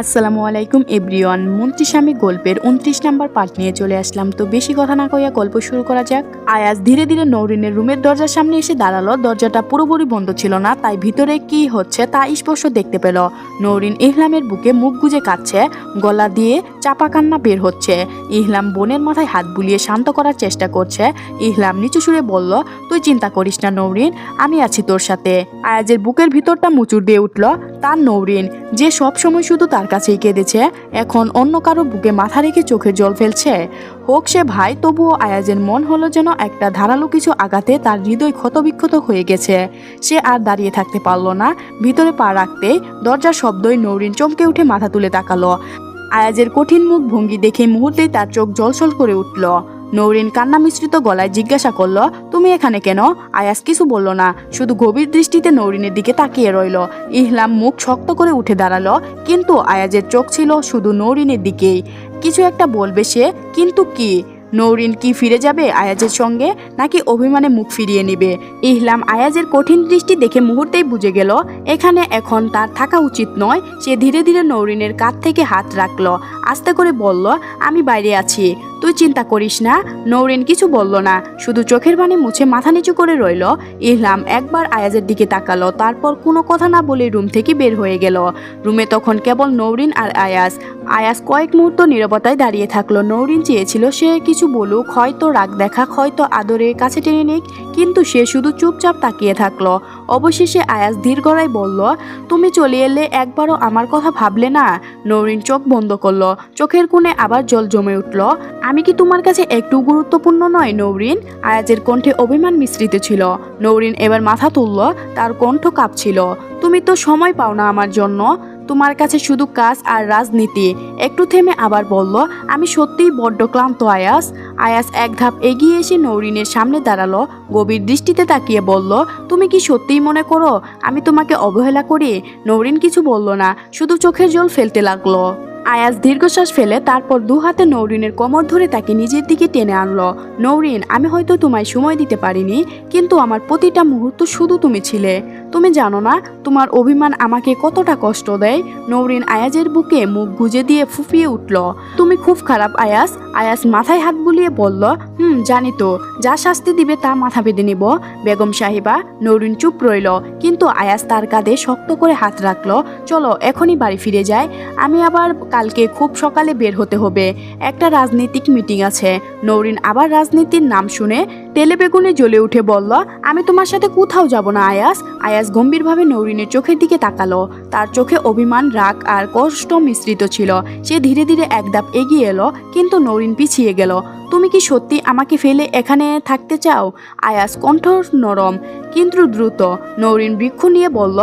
আসসালামু আলাইকুম, এভরিওয়ান। মন্ত্রিস্বামী গল্পের উনত্রিশ নাম্বার পার্ট নিয়ে চলে আসলাম। তো বেশি কথা না কইয়া গল্প শুরু করা যাক। আয়াজ ধীরে ধীরে নৌরিনের রুমের দরজার সামনে এসে দাঁড়াল। দরজাটা পুরোপুরি বন্ধ ছিল না, তাই ভিতরে কি হচ্ছে তা স্পষ্ট দেখতে পেল। নৌরিন ইহলামের বুকে মুখ গুজে কাচ্ছে গলা দিয়ে চাপা কান্না বের হচ্ছে। ইহলাম বোনের মাথায় হাত বুলিয়ে শান্ত করার চেষ্টা করছে। ইহলাম নিচু সুরে বলল, তুই চিন্তা করিস না নৌরিন, আমি আছি তোর সাথে। আয়াজের বুকের ভিতরটা মুচুর দিয়ে উঠল। তার নৌরিন, যে সব সময় শুধু তার কাছেই কেঁদেছে। এখন অন্য কারও বুকে মাথা রেখে চোখের জল ফেলছে। হোক সে ভাই, তবুও আয়াজের মন হলো যেন একটা ধারালো কিছু আঘাতে তার হৃদয় ক্ষতবিক্ষত হয়ে গেছে। সে আর দাঁড়িয়ে থাকতে পারল না। ভিতরে পা রাখতে দরজার শব্দই নৌরিন চমকে উঠে মাথা তুলে তাকালো। আয়াজের কঠিন মুখ ভঙ্গি দেখে মুহূর্তেই তার চোখ জলসল করে উঠল। নৌরিন কান্না মিশ্রিত গলায় জিজ্ঞাসা করল, তুমি এখানে কেন? আয়াস কিছু বলল না, শুধু গভীর দৃষ্টিতে নৌরিনের দিকে তাকিয়ে রইল। ইহলাম মুখ শক্ত করে উঠে দাঁড়াল, কিন্তু আয়াজের চোখ ছিল শুধু নৌরিনের দিকেই। কিছু একটা বলবে সে, কিন্তু কি? নৌরিন কি ফিরে যাবে আয়াজের সঙ্গে, নাকি অভিমানে মুখ ফিরিয়ে নেবে? ইহলাম আয়াজের কঠিন দৃষ্টি দেখে মুহূর্তেই বুঝে গেল, এখানে এখন তার থাকা উচিত নয়, সে ধীরে ধীরে নৌরিনের কাঁধ থেকে হাত রাখল, আস্তে করে বলল, আমি বাইরে আছি, তুই চিন্তা করিস না, নৌরিন কিছু বলল না, শুধু চোখের পানি মুছে মাথা নিচু করে রইল। ইহলাম একবার আয়াজের দিকে তাকালো, তারপর কোনো কথা না বলে রুম থেকে বের হয়ে গেল। রুমে তখন কেবল নৌরিন আর আয়াস আয়াস কয়েক মুহূর্ত নীরবতায় দাঁড়িয়ে থাকল, নৌরিন চেয়েছিল সে কিছু বলুক, হয়তো রাগ দেখা হয়তো আদরে কাছে টেনে নিক, কিন্তু সে শুধু চুপচাপ তাকিয়ে থাকল। অবশেষে আয়াস ধীর গলায় বলল, তুমি চলে এলে একবারও আমার কথা ভাবলে না? নৌরিন চোখ বন্ধ করল। চোখের কোণে আবার জল জমে উঠল। আমি কি তোমার কাছে একটু গুরুত্বপূর্ণ নয় নৌরিন আয়াজের কণ্ঠে অভিমান মিশ্রিত ছিল। নৌরিন এবার মাথা তুলল, তার কণ্ঠ কাঁপছিল। তুমি তো সময় পাও না আমার জন্য। তোমার কাছে শুধু কাজ আর রাজনীতি। একটু থেমে আবার বলল, আমি সত্যিই বড্ড ক্লান্ত, আয়াস। আয়াস এক ধাপ এগিয়ে এসে নৌরিনের সামনে দাঁড়াল, গভীর দৃষ্টিতে তাকিয়ে বলল, তুমি কি সত্যিই মনে করো আমি তোমাকে অবহেলা করি? নৌরিন কিছু বলল না, শুধু চোখের জল ফেলতে লাগল। আয়াস দীর্ঘশ্বাস ফেলে তারপর দু হাতে নৌরিনের কোমর ধরে তাকে নিজের দিকে টেনে আনলো। নৌরিন, আমি হয়তো তোমায় সময় দিতে পারিনি, কিন্তু আমার প্রতিটা মুহূর্ত শুধু তুমি ছিলে। তুমি জানো না, তোমার অভিমান আমাকে কতটা কষ্ট দেয়? নৌরিন আয়াজের বুকে মুখ গুজে দিয়ে ফুফিয়ে উঠল। তুমি খুব খারাপ আয়াস আয়াস মাথায় হাত বুলিয়ে বলল, হুম, জানি তো। যা শাস্তি দিবে তা মাথা বেঁধে নিব। বেগম সাহেবা, নৌরিন চুপ রইল, কিন্তু আয়াস তার কাঁধে শক্ত করে হাত রাখল, চলো, এখনই বাড়ি ফিরে যায় আমি আবার কালকে খুব সকালে বের হতে হবে। একটা রাজনৈতিক মিটিং আছে। নৌরিন আবার রাজনীতির নাম শুনে তেলে বেগুনে জ্বলে উঠে বলল, আমি তোমার সাথে কোথাও যাব না, আয়াস। আয়াস গম্ভীরভাবে নৌরিনের চোখের দিকে তাকালো। তার চোখে অভিমান, রাগ আর কষ্ট মিশ্রিত ছিল। সে ধীরে ধীরে এক ধাপ এগিয়ে এলো, কিন্তু নৌরিন পিছিয়ে গেল। তুমি কি সত্যি আমাকে ফেলে এখানে থাকতে চাও? আয়াস কণ্ঠ নরম, কিন্তু দ্রুত। নৌরিন বৃক্ষ নিয়ে বলল,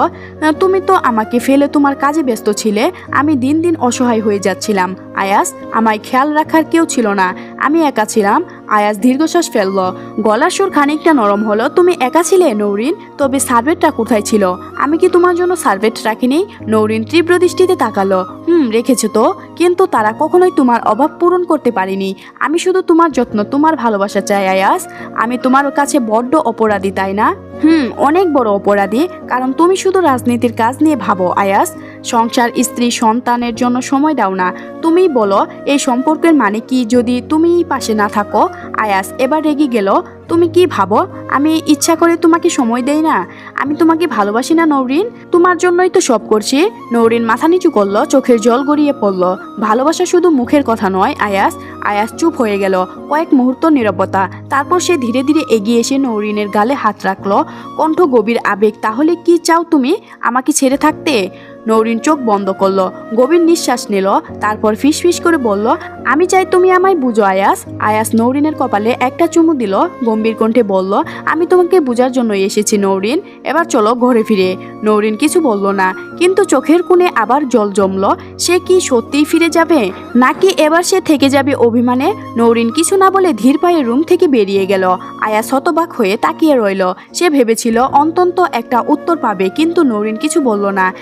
তুমি তো আমাকে ফেলে তোমার কাজে ব্যস্ত ছিলে। আমি দিন দিন অসহায় হয়ে যাচ্ছিলাম। আয়াস, আমায় খেয়াল রাখার কেউ ছিল না। আমি একা ছিলাম। আয়াস দীর্ঘশ্বাস ফেলল। গলার সুর খানিকটা নরম হলো। তুমি একা ছিলে, নৌরিন? তবে সার্ভেটটা কোথায় ছিল? আমি কি তোমার জন্য সার্ভেট রাখিনি? নৌরিন তীব্র দৃষ্টিতে তাকালো। হুম, রেখেছো তো। কিন্তু তারা কখনোই তোমার অভাব পূরণ করতে পারিনি। আমি শুধু তোমার যত্ন, তোমার ভালোবাসা চাই, আয়াস। আমি তোমার কাছে বড্ড অপরাধী, তাই না? হুম, অনেক বড় অপরাধী। কারণ তুমি শুধু রাজনীতির কাজ নিয়ে ভাবো, আয়াস। সংসার, স্ত্রী, সন্তানের জন্য সময় দাও না। তুমি বলো, এই সম্পর্কের মানে কি? যদি তুমি পাশে না থাকো, আয়াস, এবার রেগে গেল। তুমি কি ভাবো? আমি ইচ্ছা করে তোমাকে সময় দেই না। আমি তোমাকে ভালোবাসি না, নৌরিন। তোমার জন্যই তো সব করছি। নৌরিন মাথা নিচু করল, চোখের জল গড়িয়ে পড়ল। ভালোবাসা শুধু মুখের কথা নয়, আয়াস। আয়াস চুপ হয়ে গেল। কয়েক মুহূর্ত নীরবতা তারপর সে ধীরে ধীরে এগিয়ে এসে নৌরিনের গালে হাত রাখল। কণ্ঠ গভীর আবেগ। তাহলে কি চাও তুমি? আমাকে ছেড়ে থাকতে? নৌরিন চোখ বন্ধ করল। গভীর নিঃশ্বাস নিল, তারপর ফিসফিস করে বলল, আমি চাই তুমি আমায় বুঝো, আয়াস। আয়াস নৌরিনের কপালে একটা চুমু দিল, গম্ভীর কণ্ঠে বলল, আমি তোমাকে বোঝার জন্য এসেছি, নৌরিন। এবার চলো ঘরে ফিরে। নৌরিন কিছু বলল না, কিন্তু চোখের কোণে আবার জল জমল, সে কি সত্যিই ফিরে যাবে? নাকি এবার সে থেকে যাবে অভিমানে? নৌরিন কিছু না বলে ধীর পায়ে রুম থেকে বেরিয়ে গেল। আয়াস হতবাক হয়ে তাকিয়ে রইল। সে ভেবেছিল, অন্তত একটা উত্তর পাবে। কিন্তু নৌরিন কিছু বলল না।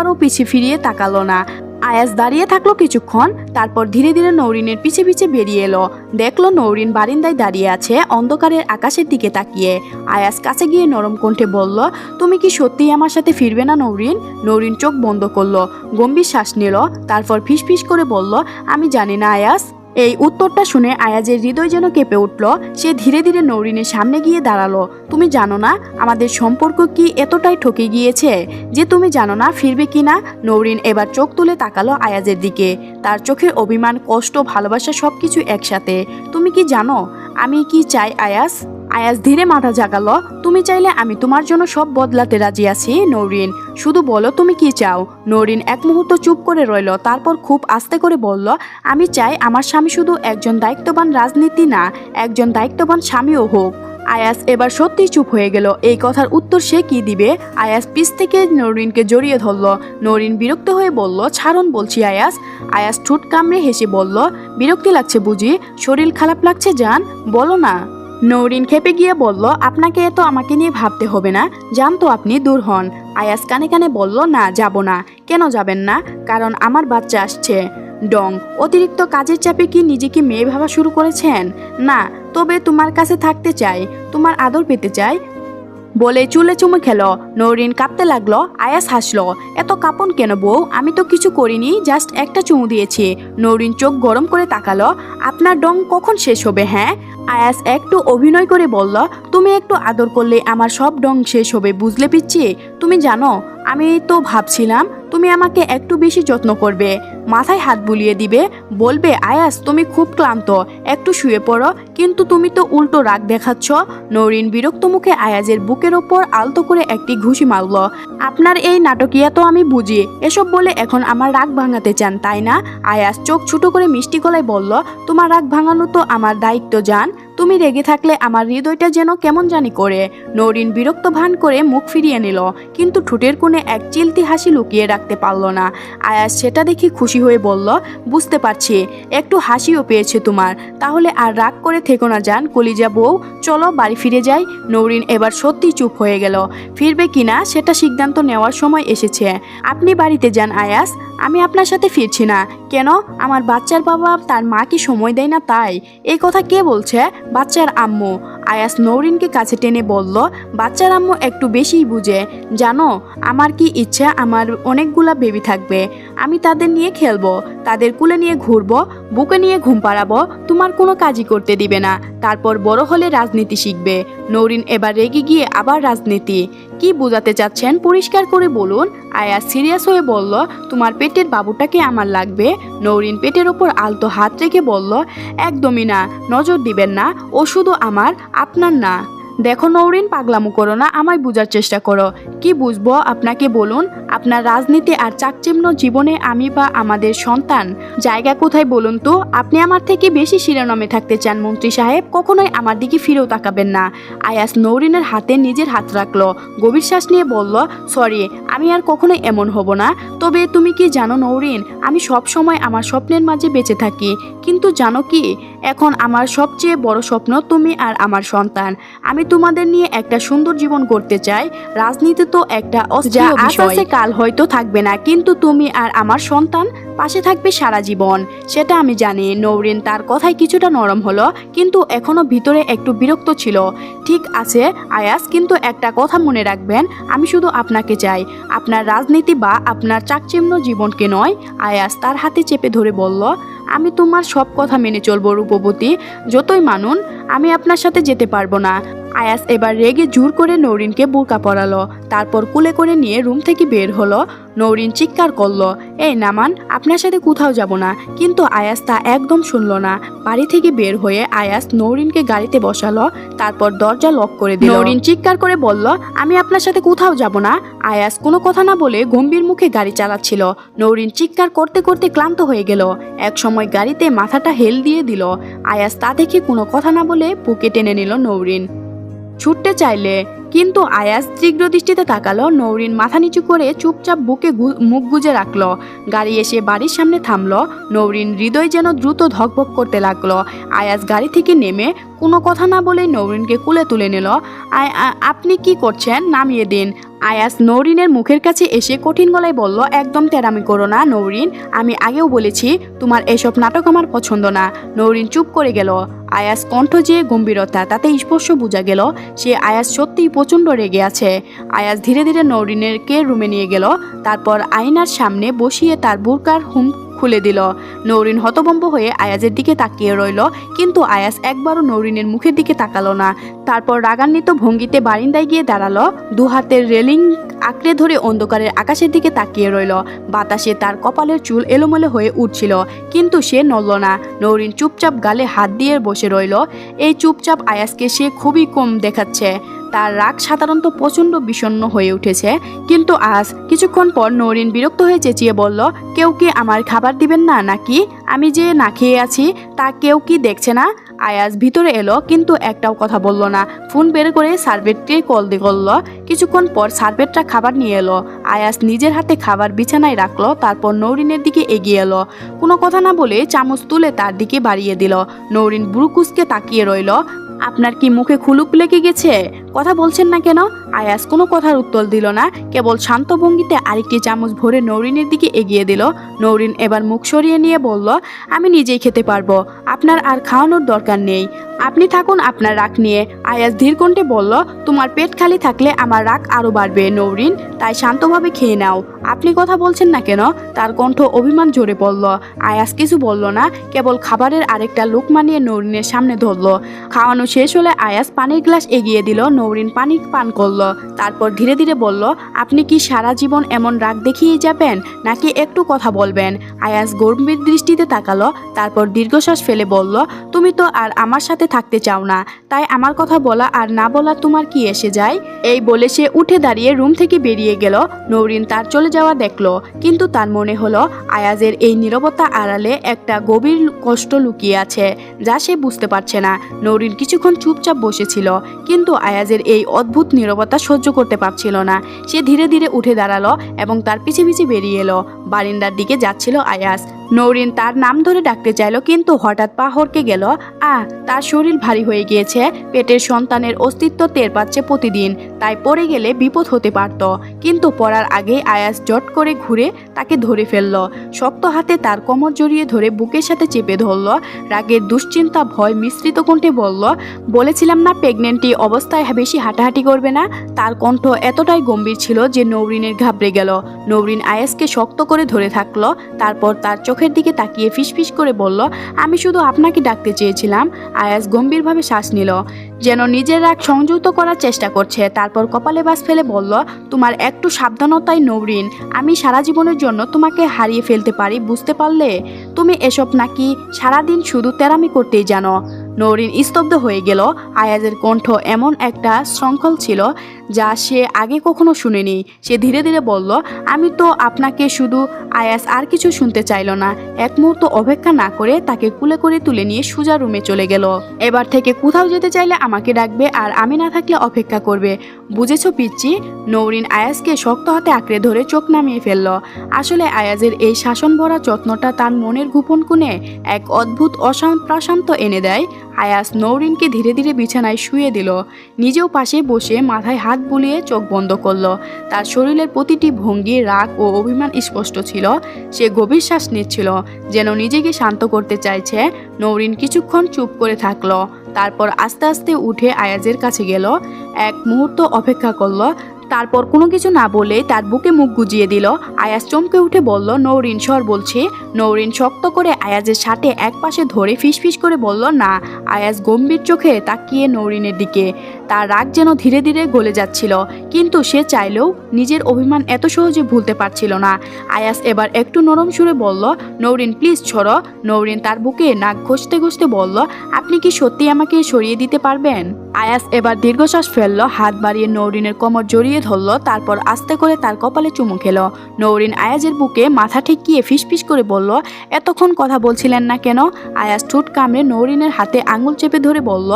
একবারও পিছে ফিরিয়ে তাকালো না। আয়াস দাঁড়িয়ে থাকল কিছুক্ষণ, তারপর ধীরে ধীরে নৌরিনের পিছে পিছে বেরিয়ে এলো। দেখল নৌরিন বারিন্দায় দাঁড়িয়ে আছে, অন্ধকারের আকাশের দিকে তাকিয়ে। আয়াস কাছে গিয়ে নরম কণ্ঠে বলল, তুমি কি সত্যিই আমার সাথে ফিরবে না নৌরিন? নৌরিন চোখ বন্ধ করল, গম্ভীর শ্বাস নিল, তারপর ফিস ফিস করে বলল, আমি জানি না আয়াস। এই উত্তরটা শুনে আয়াজের হৃদয় যেন কেঁপে উঠল। সে ধীরে ধীরে নৌরিনের সামনে গিয়ে দাঁড়াল। তুমি জানো না আমাদের সম্পর্ক কি এতটাই ঠকে গিয়েছে যে তুমি জানো না ফিরবে কি না? নৌরিন এবার চোখ তুলে তাকালো আয়াজের দিকে। তার চোখের অভিমান, কষ্ট, ভালোবাসা সব কিছু একসাথে। তুমি কি জানো আমি কি চাই আয়াস আয়াস ধীরে মাথা জাগালো, তুমি চাইলে আমি তোমার জন্য সব বদলাতে রাজি আছি, নৌরিন। শুধু বলো তুমি কি চাও? নৌরিন এক মুহূর্ত চুপ করে রইল, তারপর খুব আস্তে করে বলল, আমি চাই আমার স্বামী শুধু একজন দায়িত্ববান রাজনীতি না, একজন দায়িত্ববান স্বামীও হোক। আয়াস এবার সত্যি চুপ হয়ে গেল, এই কথার উত্তর সে কি দিবে? আয়াস পিস থেকে নরিনকে জড়িয়ে ধরল, নরিন বিরক্ত হয়ে বলল, ছাড়ন বলছি আয়াস আয়াস ঠোঁট কামড়ে হেসে বলল, বিরক্তি লাগছে বুঝি? শরীর খারাপ লাগছে জান, বলো না। নৌরিন খেপে গিয়ে বলল, আপনাকে এত আমাকে নিয়ে ভাবতে হবে না। জানতো আপনি, দূর হন। আয়াস কানে কানে বলল, না, যাব না। কেন যাবেন না? কারণ আমার বাচ্চা আসছে। ডং, অতিরিক্ত কাজের চাপে কি নিজেকে মেয়ে ভাবা শুরু করেছেন? না, তবে তোমার কাছে থাকতে চাই। তোমার আদর পেতে চাই। বলে চুলে চুমু খেলো। নৌরিন কাঁপতে লাগল। আয়াস হাসলো, এত কাপন কেন বউ? আমি তো কিছু করিনি, জাস্ট একটা চুমু দিয়েছি। নৌরিন চোখ গরম করে তাকালো, আপনার ডং কখন শেষ হবে হ্যাঁ? আয়াস একটু অভিনয় করে বলল, তুমি একটু আদর করলে আমার সব ডং শেষ হবে, বুঝলে পিচ্ছি তুমি জানো, আমি তো ভাবছিলাম তুমি আমাকে একটু বেশি যত্ন করবে। মাথায় হাত বুলিয়ে দিবে, বলবে, আয়াস, তুমি খুব ক্লান্ত, একটু শুয়ে পড়ো, কিন্তু তুমি তো উল্টো রাগ দেখাচ্ছ। নরিন বিরক্ত মুখে আয়াজের বুকের ওপর আলতো করে একটি ঘুষি মারল। আপনার এই নাটকিয়া তো আমি বুঝি, এসব বলে এখন আমার রাগ ভাঙাতে চান, তাই না? আয়াস চোখ ছোট করে মিষ্টি গলায় বলল, তোমার রাগ ভাঙানো তো আমার দায়িত্ব, জান। তুমি রেগে থাকলে আমার হৃদয়টা যেন কেমন জানি করে। নরিন বিরক্ত ভান করে মুখ ফিরিয়ে নিল, কিন্তু ঠোঁটের কোণে এক চিলতি হাসি লুকিয়ে রাখতে পারল না। আয়াস সেটা দেখে খুশি হয়ে বলল, বুঝতে পারছি, একটু হাসিও পেয়েছে তোমার। তাহলে আর রাগ করে থেকো না যান কলিজা বউ। চলো বাড়ি ফিরে যাই। নৌরিন এবার সত্যি চুপ হয়ে গেল। ফিরবে কিনা সেটা সিদ্ধান্ত নেওয়ার সময় এসেছে। আপনি বাড়িতে যান আয়াস, আমি আপনার সাথে ফিরছি না। কেন? আমার বাচ্চার বাবা তার মাকে সময় দেয় না তাই। এই কথা কে বলছে? বাচ্চার আম্মু। আয়াস নৌরিনকে কাছে টেনে বলল, বাচ্চার আম্মু একটু বেশিই বুঝে। জানো, আমার কি ইচ্ছা, আমার অনেকগুলা বেবি থাকবে। আমি তাদের নিয়ে খেলব, তাদের কুলে নিয়ে ঘুরবো, বুকে নিয়ে ঘুম পাড়াবো, তোমার কোনো কাজই করতে দিবে না। তারপর বড় হলে রাজনীতি শিখবে। নৌরিন এবার রেগে গিয়ে আবার রাজনীতি। কি বোঝাতে চাচ্ছেন পরিষ্কার করে বলুন। আয়া সিরিয়াস হয়ে বলল, তোমার পেটের বাবুটাকে আমার লাগবে? নৌরিন পেটের ওপর আলতো হাত রেখে বলল, একদমই না, নজর দিবেন না, ও শুধু আমার, আপনার না। দেখো নৌরিন, পাগলামো করো না, আমায় বোঝার চেষ্টা করো। কি বুঝব আপনাকে বলুন? আপনার রাজনীতি আর চাকচিম্ন জীবনে আমি বা আমাদের সন্তান, জায়গা কোথায় বলুন তো? আপনি আমার থেকে বেশি শিরোনামে থাকতে চান, মন্ত্রী সাহেব। কখনোই আমার দিকে ফিরেও তাকাবেন না। আয়াস নৌরিনের হাতে নিজের হাত রাখল। গভীর শ্বাস নিয়ে বলল, সরি, আমি আর কখনোই এমন হব না। তবে তুমি কি জানো নৌরিন, আমি সব সময় আমার স্বপ্নের মাঝে বেঁচে থাকি। কিন্তু জানো কি এখন আমার সবচেয়ে বড় স্বপ্ন তুমি আর আমার সন্তান। আমি তোমাদের নিয়ে একটা সুন্দর জীবন করতে চাই। রাজনীতি তো একটা বিষয়। কাল হয়তো থাকবে না। কিন্তু তুমি আর আমার সন্তান পাশে থাকবে সারা জীবন। সেটা আমি জানি। নৌরিন তার কথায় কিছুটা নরম হলো কিন্তু এখনও ভিতরে একটু বিরক্ত ছিল। ঠিক আছে আয়াস কিন্তু একটা কথা মনে রাখবেন। আমি শুধু আপনাকে চাই। আপনার রাজনীতি বা আপনার চাকচিম্ন জীবনকে নয় আয়াস তার হাতে চেপে ধরে বলল আমি তোমার সব কথা মেনে চলবো, রূপবতী। যতই মানুন, আমি আপনার সাথে যেতে পারব না। আয়াস এবার রেগে জোর করে নৌরিনকে বোরকা পরালো। তারপর কুলে করে নিয়ে রুম থেকে বের হলো। নৌরিন চিৎকার করল, এই নামান, আপনার সাথে কোথাও যাব না। কিন্তু আয়াস তা একদম শুনল না। বাড়ি থেকে বের হয়ে আয়াস নৌরিনকে গাড়িতে বসালো, তারপর দরজা লক করে দিল। নৌরিন চিৎকার করে বলল, আমি আপনার সাথে কোথাও যাব না। আয়াস কোনো কথা না বলে গম্ভীর মুখে গাড়ি চালাচ্ছিল। নৌরিন চিৎকার করতে করতে ক্লান্ত হয়ে গেল। এক সময় গাড়িতে মাথাটা হেল দিয়ে দিল। আয়াস তা দেখে কোনো কথা না বলে বুকে টেনে নিল নৌরিন। ছুটতে চাইলে কিন্তু আয়াস তীব্র দৃষ্টিতে তাকালো, নৌরিন মাথা নিচু করে চুপচাপ বুকে মুখ গুজে রাখল। গাড়ি এসে বাড়ির সামনে থামলো, নৌরিন হৃদয় যেন দ্রুত ধকভক করতে লাগল। আয়াস গাড়ি থেকে নেমে কোনো কথা না বলে নৌরিনকে কুলে তুলে নিল। আপনি কি করছেন? নামিয়ে দিন। আয়াস নৌরিনের মুখের কাছে এসে কঠিন গলায় বলল, একদম তেরামি করো না, নৌরিন। আমি আগেও বলেছি, তোমার এসব নাটক আমার পছন্দ না। নৌরিন চুপ করে গেল। আয়াস কণ্ঠ যে গম্ভীরতা, তাতে স্পর্শ বোঝা গেল, সে আয়াস সত্যিই প্রচণ্ড রেগে আছে। আয়াস ধীরে ধীরে নৌরিনের কে রুমে নিয়ে গেল। তারপর আয়নার সামনে বসিয়ে তার বুরকার হুম খুলে দিল। নৌরিন হতভম্ব হয়ে আয়াজের দিকে তাকিয়ে রইল, কিন্তু আয়াস একবারও নৌরিনের মুখের দিকে তাকালো না। তারপর রাগান্বিত ভঙ্গিতে বারিন্দায় গিয়ে দাঁড়াল, দু হাতের রেলিং আঁকড়ে ধরে অন্ধকারের আকাশের দিকে তাকিয়ে রইল। বাতাসে তার কপালের চুল এলোমেলো হয়ে উঠছিল, কিন্তু সে নড়ল না। নৌরিন চুপচাপ গালে হাত দিয়ে বসে রইল। এই চুপচাপ আয়াসকে সে খুবই কম দেখাচ্ছে। তার রাগ সাধারণত প্রচণ্ড বিষণ্ণ হয়ে উঠেছে। কিন্তু আজ কিছুক্ষণ পর নৌরিন বিরক্ত হয়ে চেঁচিয়ে বলল, কেউ কি আমার খাবার দিবেন না নাকি? আমি যে না খেয়ে আছি, তা কেউ কি দেখছে না? আয়াজ ভিতরে এলো, কিন্তু একটাও কথা বলল না। ফোন বের করে সার্ভেটকে কল দিয়ে করল। কিছুক্ষণ পর সার্ভেটটা খাবার নিয়ে এলো। আয়াস নিজের হাতে খাবার বিছানায় রাখল, তারপর নৌরিনের দিকে এগিয়ে এলো। কোনো কথা না বলে চামচ তুলে তার দিকে বাড়িয়ে দিল। নৌরিন ব্রুকুসকে তাকিয়ে রইল। আপনার কি মুখে খুলুক লেগে গেছে? কথা বলছেন না কেন? আয়াস কোনো কথার উত্তর দিল না, কেবল শান্ত ভঙ্গিতে আরেকটি চামচ ভরে নৌরিনের দিকে এগিয়ে দিল। নৌরিন এবার মুখ সরিয়ে নিয়ে বলল, আমি নিজেই খেতে পারব, আপনার আর খাওয়ানোর দরকার নেই। আপনি থাকুন আপনার রাগ নিয়ে। আয়াস ধীরকণ্ঠে বলল, তোমার পেট খালি থাকলে আমার রাগ আরও বাড়বে, নৌরিন, তাই শান্তভাবে খেয়ে নাও। আপনি কথা বলছেন না কেন? তার কণ্ঠ অভিমান জোরে পড়ল। আয়াস কিছু বলল না, কেবল খাবারের আরেকটা লুক মানিয়ে নৌরিনের সামনে ধরল। খাওয়ানো শেষ হলে আয়াস পানির গ্লাস এগিয়ে দিল। নৌরিন পানি পান করল। তারপর ধীরে ধীরে বলল, আপনি কি সারা জীবন এমন রাগ দেখিয়ে যাবেন, নাকি একটু কথা বলবেন? আয়াস গম্ভীর দৃষ্টিতে তাকালো, তারপর দীর্ঘশ্বাস ফেলে বলল, তুমি তো আর আমার সাথে থাকতে চাও না, তাই আমার কথা বলা আর না বলা তোমার কি এসে যায়? এই বলে সে উঠে দাঁড়িয়ে রুম থেকে বেরিয়ে গেল, নৌরিন তার চলে যাওয়া দেখল, কিন্তু তার মনে হলো আয়াজের এই নীরবতা আড়ালে একটা গভীর কষ্ট লুকিয়ে আছে, যা সে বুঝতে পারছে না। নৌরিন কিছুক্ষণ চুপচাপ বসেছিল, কিন্তু আয়াজের এই অদ্ভুত নীরবতা সহ্য করতে পারছিল না। সে ধীরে ধীরে উঠে দাঁড়াল এবং তার পিছে পিছে বেরিয়ে এলো। বারিন্দার দিকে যাচ্ছিল আয়াস। নৌরিন তার নাম ধরে ডাকতে চাইলো, কিন্তু হঠাৎ পা হরকে গেল। আ, তার শরীর ভারী হয়ে গিয়েছে। পেটের সন্তানের অস্তিত্ব টের পাচ্ছে প্রতিদিন, তাই পড়ে গেলে বিপদ হতে পারত। কিন্তু পড়ার আগেই আয়াস জট করে ঘুরে তাকে ধরে ফেলল। শক্ত হাতে তার কোমর জড়িয়ে ধরে বুকের সাথে চেপে ধরল। রাগের দুশ্চিন্তা ভয় মিশ্রিত কণ্ঠে বলল, বলেছিলাম না প্রেগনেন্টি অবস্থায় বেশি হাঁটাহাঁটি করবে না? তার কণ্ঠ এতটাই গম্ভীর ছিল যে নৌরিনের ঘাবড়ে গেল। নৌরিন আয়াসকে শক্ত করে ধরে থাকল, তারপর তার চোখের দিকে তাকিয়ে ফিসফিস করে বলল, আমি শুধু আপনাকে ডাকতে চেয়েছিলাম। আয়াস গম্ভীরভাবে শ্বাস নিল, যেন নিজের রাগ সংযুক্ত করার চেষ্টা করছে। তারপর কপালে বাস ফেলে বলল, তোমার একটু সাবধানতাই নৌরিন আমি সারা জীবনের জন্য তোমাকে হারিয়ে ফেলতে পারি, বুঝতে পারলে? তুমি এসব নাকি সারাদিন শুধু তেরামি করতেই জানো? নৌরিন স্তব্ধ হয়ে গেল। আয়াজের কণ্ঠ এমন একটা শৃঙ্খল ছিল যা সে আগে কখনো শুনেনি। সে ধীরে ধীরে বলল, আমি তো আপনাকে শুধু আয়াস আর কিছু শুনতে চাইল না। এক মুহূর্ত অপেক্ষা না করে তাকে কুলে করে তুলে নিয়ে সুজা রুমে চলে গেল। এবার থেকে কোথাও যেতে চাইলে আমাকে ডাকবে আর আমি না থাকলে অপেক্ষা করবে। বুঝেছ পিচ্ছি নৌরিন আয়াসকে শক্ত হাতে আঁকড়ে ধরে চোখ নামিয়ে ফেলল। আসলে আয়াজের এই শাসন ভরা যত্নটা তার মনের গোপন কোণে এক অদ্ভুত অশান্ত এনে দেয়। আয়াস নৌরিনকে ধীরে ধীরে বিছানায় শুয়ে দিল। নিজেও পাশে বসে মাথায় হাত বুলিয়ে চোখ বন্ধ করল। তার শরীরের প্রতিটি ভঙ্গি, রাগ ও অভিমান স্পষ্ট ছিল। সে গভীর শ্বাস নিচ্ছিল, যেন নিজেকে শান্ত করতে চাইছে। নৌরিন কিছুক্ষণ চুপ করে থাকল, তারপর আস্তে আস্তে উঠে আয়াজের কাছে গেল। এক মুহূর্ত অপেক্ষা করল, তারপর কোনো কিছু না বলে তার বুকে মুখ গুজিয়ে দিল। আয়াজ চমকে উঠে বলল, নৌরিন সর বলছে। নৌরিন শক্ত করে আয়াজের সাথে এক পাশে ধরে ফিসফিস করে বলল, না। আয়াজ গম্ভীর চোখে তাকিয়ে নৌরিনের দিকে। তার রাগ যেন ধীরে ধীরে গলে যাচ্ছিল, কিন্তু সে চাইলেও নিজের অভিমান এত সহজে ভুলতে পারছিল না। আয়াস এবার একটু নরম সুরে বলল, নৌরিন প্লিজ ছড়ো। নৌরিন তার বুকে নাক ঘষতে ঘষতে বলল, আপনি কি সত্যি আমাকে সরিয়ে দিতে পারবেন? আয়াস এবার দীর্ঘশ্বাস ফেলল, হাত বাড়িয়ে নৌরিনের কোমর জড়িয়ে ধরলো, তারপর আস্তে করে তার কপালে চুমু খেলো। নৌরিন আয়াজের বুকে মাথা ঠেকিয়ে ফিসফিস করে বলল, এতক্ষণ কথা বলছিলেন না কেন? আয়াস ঠোঁট কামড়ে নৌরিনের হাতে আঙুল চেপে ধরে বলল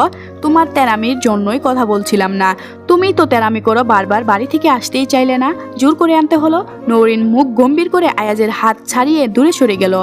তোমার তেরামির জন্যই কথা বলছিলাম না। তুমি তো তেরামি করো বারবার, বাড়ি থেকে আসতেই চাইলে না। জোর করে আনতে হলো। নৌরিন মুখ গম্ভীর করে আয়াজের হাত ছাড়িয়ে দূরে সরে গেল।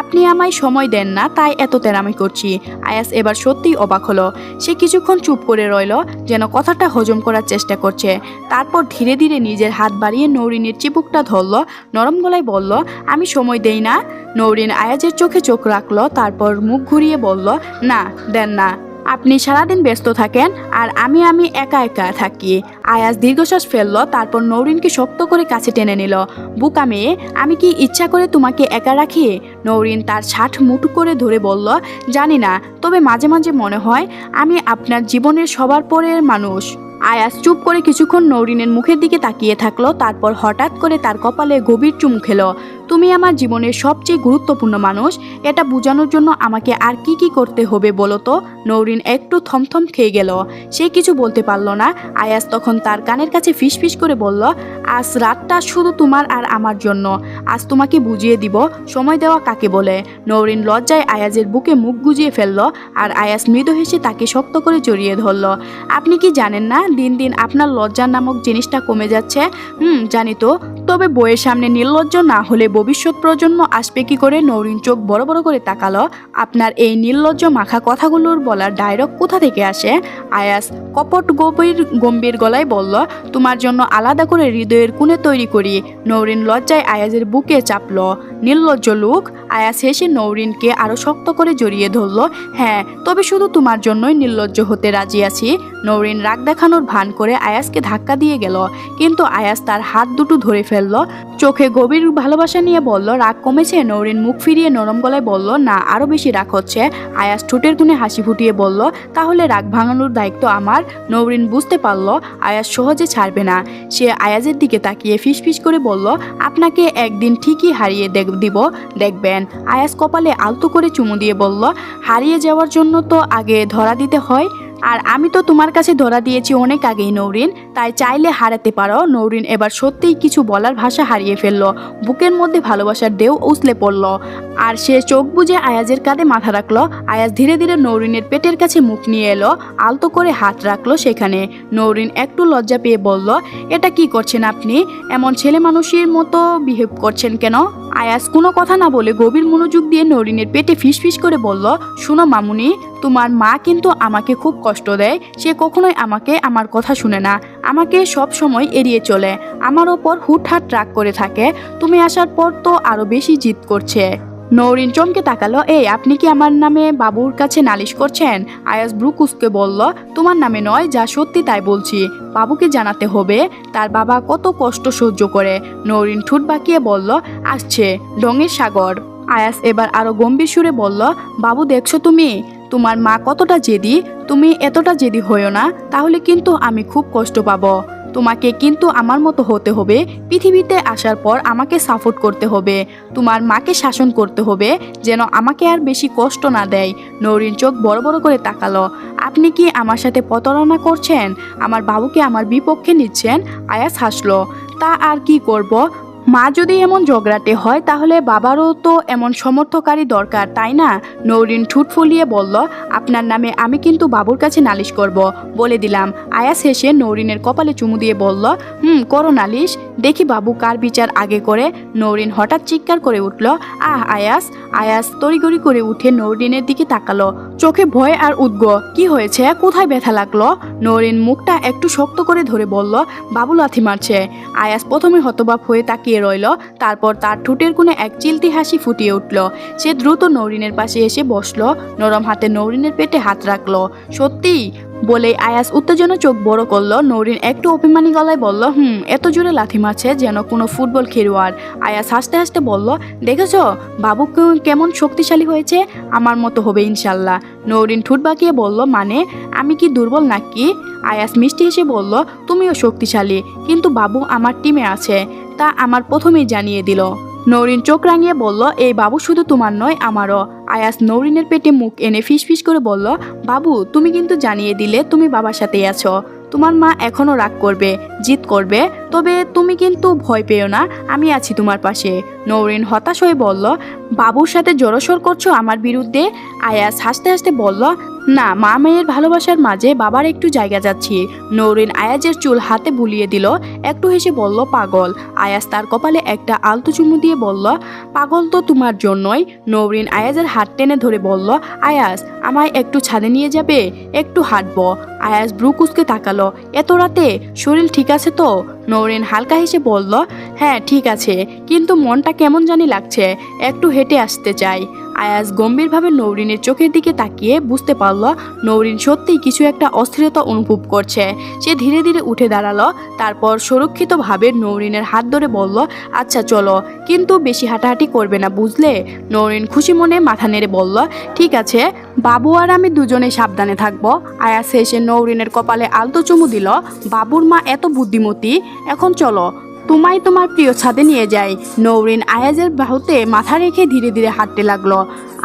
আপনি আমায় সময় দেন না, তাই এত তেরামি করছি। আয়াস এবার সত্যিই অবাক হলো। সে কিছুক্ষণ চুপ করে রইল, যেন কথাটা হজম করার চেষ্টা করছে। তারপর ধীরে ধীরে নিজের হাত বাড়িয়ে নৌরিনের চিপুকটা ধরল, নরম গলায় বলল, আমি সময় দেই না। নৌরিন আয়াজের চোখে চোখ রাখল, তারপর মুখ ঘুরিয়ে বলল, না, দেন না। আপনি সারাদিন ব্যস্ত থাকেন আর আমি আমি একা একা থাকি। আয়াস দীর্ঘশ্বাস ফেলল, তারপর নৌরিনকে শক্ত করে কাছে টেনে নিল। বুকা মেয়ে, আমি কি ইচ্ছা করে তোমাকে একা রাখি? নৌরিন তার ছাট মুঠ করে ধরে বলল, জানি না, তবে মাঝে মাঝে মনে হয় আমি আপনার জীবনের সবার পরের মানুষ। আয়াস চুপ করে কিছুক্ষণ নৌরিনের মুখের দিকে তাকিয়ে থাকল, তারপর হঠাৎ করে তার কপালে গভীর চুম খেলো। তুমি আমার জীবনের সবচেয়ে গুরুত্বপূর্ণ মানুষ। এটা বোঝানোর জন্য আমাকে আর কি কি করতে হবে বলো তো? নৌরিন একটু থমথম খেয়ে গেল। সে কিছু বলতে পারল না। আয়াস তখন তার কানের কাছে ফিসফিস করে বলল, আজ রাতটা শুধু তোমার আর আমার জন্য। আজ তোমাকে বুঝিয়ে দিব, সময় দেওয়া কাকে বলে? নৌরিন লজ্জায় আয়াজের বুকে মুখ গুজিয়ে ফেলল আর আয়াস মৃদু হেসে তাকে শক্ত করে জড়িয়ে ধরল। আপনি কি জানেন না, দিন দিন আপনার লজ্জা নামক জিনিসটা কমে যাচ্ছে? হুম, জানি তো। তবে বইয়ের সামনে নির্লজ্জ না হলে ভবিষ্যৎ প্রজন্ম আসবে কি করে? নৌরিন চোখ বড় বড় করে তাকালো। আপনার এই নির্লজ্জ মাখা কথাগুলোর বলার ডায়লগ কোথা থেকে আসে? আয়াস কপট গভীর গম্ভীর গলায় বলল, তোমার জন্য আলাদা করে হৃদয়ের কোণে তৈরি করি। নৌরিন লজ্জায় আয়াজের বুকে চাপল। নির্লজ্জ লোক, আয়াস হেসে নৌরিনকে আরও শক্ত করে জড়িয়ে ধরল। হ্যাঁ তবে শুধু তোমার জন্যই নির্লজ্জ হতে রাজি আছি। নৌরিন রাগ দেখানোর ভান করে আয়াসকে ধাক্কা দিয়ে গেল। কিন্তু আয়াস তার হাত দুটো ধরে ফেলল। চোখে গভীর ভালোবাসা নিয়ে বলল, রাগ কমেছে? নৌরিন মুখ ফিরিয়ে নরম গলায় বলল, না আরও বেশি রাগ হচ্ছে। আয়াস ঠোঁটের কোণে হাসি ফুটিয়ে বলল, তাহলে রাগ ভাঙানোর দায়িত্ব আমার? নৌরিন বুঝতে পারল, আয়াস সহজে ছাড়বে না। সে আয়াজের দিকে তাকিয়ে ফিসফিস করে বলল, আপনাকে একদিন ঠিকই হারিয়ে দিব, দেখবেন। আয়াস কপালে আলতো করে চুমু দিয়ে বলল, হারিয়ে যাওয়ার জন্য তো আগে ধরা দিতে হয়। আর আমি তো তোমার কাছে ধরা দিয়েছি অনেক আগেই, নৌরিন। তাই চাইলে হারাতে পারো। নৌরিন এবার সত্যিই কিছু বলার ভাষা হারিয়ে ফেলল। বুকের মধ্যে ভালোবাসার ঢেউ উছলে পড়ল। আর সে চোখ বুজে আয়াজের কাঁধে মাথা রাখল। আয়াজ ধীরে ধীরে নৌরিনের পেটের কাছে মুখ নিয়ে এলো। আলতো করে হাত রাখল সেখানে। নৌরিন একটু লজ্জা পেয়ে বলল, এটা কি করছেন আপনি? এমন ছেলে মানুষের মতো বিহেভ করছেন কেন? আয়াস কোনো কথা না বলে গভীর মনোযোগ দিয়ে নরিনের পেটে ফিসফিস করে বলল, শোনো মামুনি তোমার মা কিন্তু আমাকে খুব কষ্ট দেয়। সে কখনোই আমাকে আমার কথা শুনে না। আমাকে সব সময় এড়িয়ে চলে। আমার ওপর হুটহাট রাগ করে থাকে। তুমি আসার পর তো আরও বেশি জিদ করছে। নৌরিন চমকে তাকালো, এই, আপনি কি আমার নামে বাবুর কাছে নালিশ করছেন? আয়াস ব্রুকুসকে বলল, তোমার নামে নয়, যা সত্যি তাই বলছি। বাবুকে জানাতে হবে। তার বাবা কত কষ্ট সহ্য করে। নৌরিন ঠুট বাঁকিয়ে বলল, আসছে ডঙের সাগর। আয়াস এবার আরও গম্ভীর সুরে বলল, বাবু, দেখছ তুমি? তোমার মা কতটা জেদি? তুমি এতটা জেদি হইও না, তাহলে কিন্তু আমি খুব কষ্ট পাবো। তোমাকে কিন্তু আমার মতো হতে হবে। পৃথিবীতে আসার পর আমাকে সাপোর্ট করতে হবে। তোমার মাকে শাসন করতে হবে, যেন আমাকে আর বেশি কষ্ট না দেয়। নৌরিন চোখ বড় বড় করে তাকালো। আপনি কি আমার সাথে প্রতারণা করছেন? আমার বাবুকে আমার বিপক্ষে নিচ্ছেন? আয়াস হাসলো। তা আর কি করব? মা যদি এমন ঝগড়াটে হয়, তাহলে বাবারও তো এমন সমর্থকারী দরকার, তাই না? নৌরিন ঠুট ফুলিয়ে বলল, আপনার নামে আমি কিন্তু বাবুর কাছে নালিশ করব। বলে দিলাম। আয়াস হেসে নৌরিনের কপালে চুমু দিয়ে বলল, হুম, করো নালিশ। দেখি বাবু কার বিচার আগে করে। নৌরিন হঠাৎ চিৎকার করে উঠল, আহ, আয়াস আয়াস তড়িগড়ি করে উঠে নৌরিনের দিকে তাকালো। চোখে ভয় আর উদ্গ। কি হয়েছে? কোথায় ব্যথা লাগল? নৌরিন মুখটা একটু শক্ত করে ধরে বলল, বাবু লাথি মারছে। আয়াস প্রথমে হতবাক হয়ে তাকিয়ে রইল। তারপর তার ঠোঁটের কোণে এক চিলতি হাসি ফুটিয়ে উঠল। সে দ্রুত নৌরিনের পাশে এসে বসল। নরম হাতে নৌরিনের পেটে হাত রাখল। সত্যি? বলে আয়াস উত্তেজনা চোখ বড় করল। নৌরিন একটু অভিমানী গলায় বলল, হুম, এত জোরে লাথি মারছে যেন কোনো ফুটবল খেলোয়াড় আয়াস হাসতে হাসতে বলল, দেখেছ, বাবু কেমন শক্তিশালী হয়েছে? আমার মতো হবে ইনশাল্লাহ। নৌরিন ঠুট বাঁকিয়ে বলল মানে? আমি কি দুর্বল নাকি? আয়াস মিষ্টি হেসে বলল, তুমিও শক্তিশালী। কিন্তু বাবু আমার টিমে আছে। তা আমার প্রথমেই জানিয়ে দিল। নৌরিন চোখ রাঙিয়ে বলল, এই বাবু শুধু তোমার নয়, আমারও। আয়াস নৌরিনের পেটে মুখ এনে ফিসফিস করে বলল, বাবু, তুমি কিন্তু জানিয়ে দিলে তুমি বাবার সাথেই আছো। তোমার মা এখনও রাগ করবে জিত করবে, তবে তুমি কিন্তু ভয় পেও না, আমি আছি তোমার পাশে। নৌরিন হতাশ হয়ে বলল, বাবুর সাথে জড়সড় করছ আমার বিরুদ্ধে? আয়াস হাসতে হাসতে বলল না, মা মেয়ের ভালোবাসার মাঝে বাবার একটু জায়গা যাচ্ছি। নৌরিন আয়াজের চুল হাতে বুলিয়ে দিল। একটু হেসে বলল, পাগল। আয়াজ তার কপালে একটা আলতো চুমু দিয়ে বলল, পাগল তো তোমার জন্যই। নৌরিন আয়াজের হাত টেনে ধরে বলল, আয়াজ, আমায় একটু ছাদে নিয়ে যাবে? একটু হাঁটবো। আয়াজ ব্রুকুসকে তাকালো, এত রাতে? শরীর ঠিক আছে তো? নৌরিন হালকা হেসে বলল হ্যাঁ ঠিক আছে। কিন্তু মনটা কেমন জানি লাগছে। একটু হেঁটে আসতে চাই। আয়াজ গম্ভীরভাবে নৌরিনের চোখের দিকে তাকিয়ে বুঝতে পারল, নৌরিন সত্যিই কিছু একটা অস্থিরতা অনুভব করছে। সে ধীরে ধীরে উঠে দাঁড়াল, তারপর সুরক্ষিতভাবে নৌরিনের হাত ধরে বলল আচ্ছা চলো। কিন্তু বেশি হাঁটাহাঁটি করবে না, বুঝলে? নৌরিন খুশি মনে মাথা নেড়ে বলল, ঠিক আছে, বাবু আর আমি দুজনে সাবধানে থাকব। আয়াস এসে নৌরিনের কপালে আলতো চুমু দিল, বাবুর মা এত বুদ্ধিমতী, এখন চলো। তোমায় তোমার প্রিয় ছাদে নিয়ে যাই। নৌরিন আয়াজের বাহুতে মাথা রেখে ধীরে ধীরে হাঁটতে লাগল।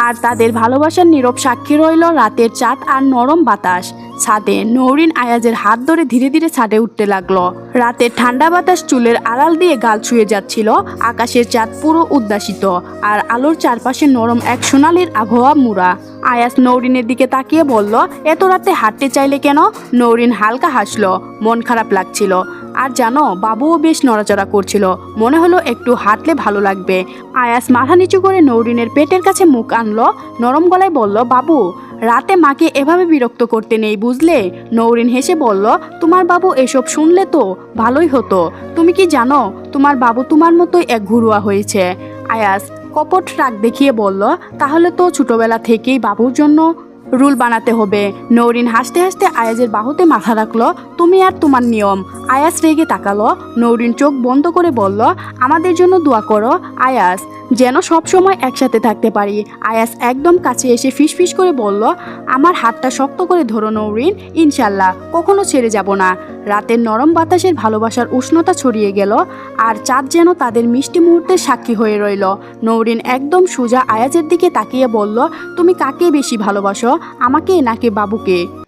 আর তাদের ভালোবাসার নীরব সাক্ষী রইল রাতের চাঁদ আর নরম বাতাস। ছাদে নৌরিন আয়াজের হাত ধরে ধীরে ধীরে ছাদে উঠতে লাগল। রাতের ঠান্ডা বাতাস চুলের আড়াল দিয়ে গাল ছুঁয়ে যাচ্ছিল। আকাশের চাঁদ পুরো উদ্দাসিত আর আলোর চারপাশে নরম এক সোনালির আবহাওয়া মুড়া। আয়াস নৌরিনের দিকে তাকিয়ে বলল, এত রাতে হাঁটতে চাইলে কেন? নৌরিন হালকা হাসলো, মন খারাপ লাগছিল। আর জানো, বাবুও বেশ নড়াচড়া করছিল। মনে হলো একটু হাঁটলে ভালো লাগবে। আয়াস মাথা নিচু করে নৌরিনের পেটের কাছে মুখ আনলো, নরম গলায় বলল, বাবু, রাতে মাকে এভাবে বিরক্ত করতে নেই, বুঝলে? নৌরিন হেসে বলল, তোমার বাবু এসব শুনলে তো ভালোই হতো। তুমি কি জানো, তোমার বাবু তোমার মতোই এক ঘুরুয়া হয়েছে। আয়াস কপট রাগ দেখিয়ে বলল, তাহলে তো ছোটবেলা থেকেই বাবুর জন্য রুল বানাতে হবে। নৌরিন হাসতে হাসতে আয়াজের বাহুতে মাথা রাখল, তুমি আর তোমার নিয়ম। আয়াস রেগে তাকালো। নৌরিন চোখ বন্ধ করে বলল, আমাদের জন্য দোয়া করো আয়াস যেন সব সময় একসাথে থাকতে পারি। আয়াস একদম কাছে এসে ফিসফিস করে বলল, আমার হাতটা শক্ত করে ধরো নৌরিন, ইনশাল্লাহ, কখনো ছেড়ে যাব না। রাতের নরম বাতাসের ভালোবাসার উষ্ণতা ছড়িয়ে গেল, আর চাঁদ যেন তাদের মিষ্টি মুহূর্তের সাক্ষী হয়ে রইল। নৌরিন একদম সোজা আয়াজের দিকে তাকিয়ে বলল, তুমি কাকে বেশি ভালোবাসো, আমাকে নাকি বাবুকে?